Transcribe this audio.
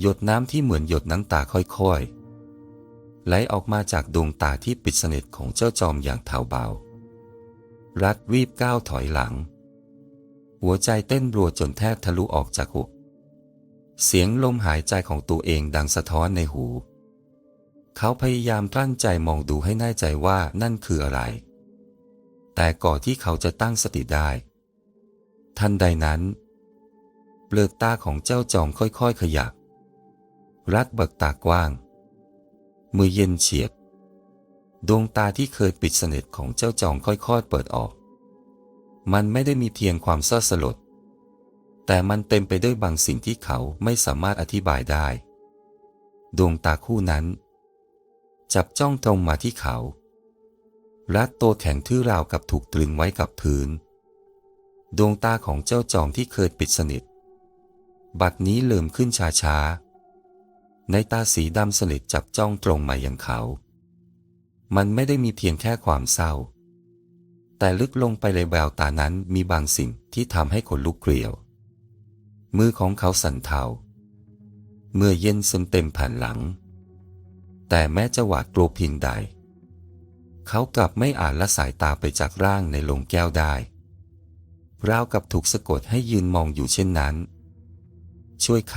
หยดน้ำที่เหมือนหยดน้ำตาค่อยๆ ไหลออกมาจากดวงตาที่ปิดสนิทของเจ้าจอมอย่างเทาเบา รัดวีบก้าวถอยหลัง หัวใจเต้นรัวจนแทบทะลุออกจากอกเสียงลมหายใจของตัวเองดังสะท้อนในหู เขาพยายามกลั้นใจมองดูให้แน่ใจว่านั่นคืออะไร แต่ก่อนที่เขาจะตั้งสติได้ ทันใดนั้น เปลือกตาของเจ้าจอมค่อยๆขยับ รัดเบิกตากว้าง มือเย็นเฉียบ ดวงตาที่เคยปิดสนิทของเจ้าจองค่อยๆเปิดออก มันไม่ได้มีเพียงความเศร้าสลด แต่มันเต็มไปด้วยบางสิ่งที่เขาไม่สามารถอธิบายได้ ดวงตาคู่นั้น จับจ้องตรงมาที่เขารัดตัวแข็งทื่อราวกับถูกตรึงไว้กับพื้น ดวงตาของเจ้าจอมที่เคยปิดสนิท บัดนี้เลื่มขึ้นช้าๆ ในตาสีดำสนิทจับจ้องตรงมายังเขา มันไม่ได้มีเพียงแค่ความเศร้า แต่ลึกลงไปในแววตานั้นมีบางสิ่งที่ทำให้ขนลุกเกลียว มือของเขาสั่นเทา เมื่อเย็นซึมเต็มผ่านหลัง แต่แม้จะหวาดกลัวเพียงใด เขากลับไม่อาจละสายตาไปจากร่างในโลงแก้วได้ราวกับถูกสะกดให้ยืนมองอยู่เช่นนั้น ช่วย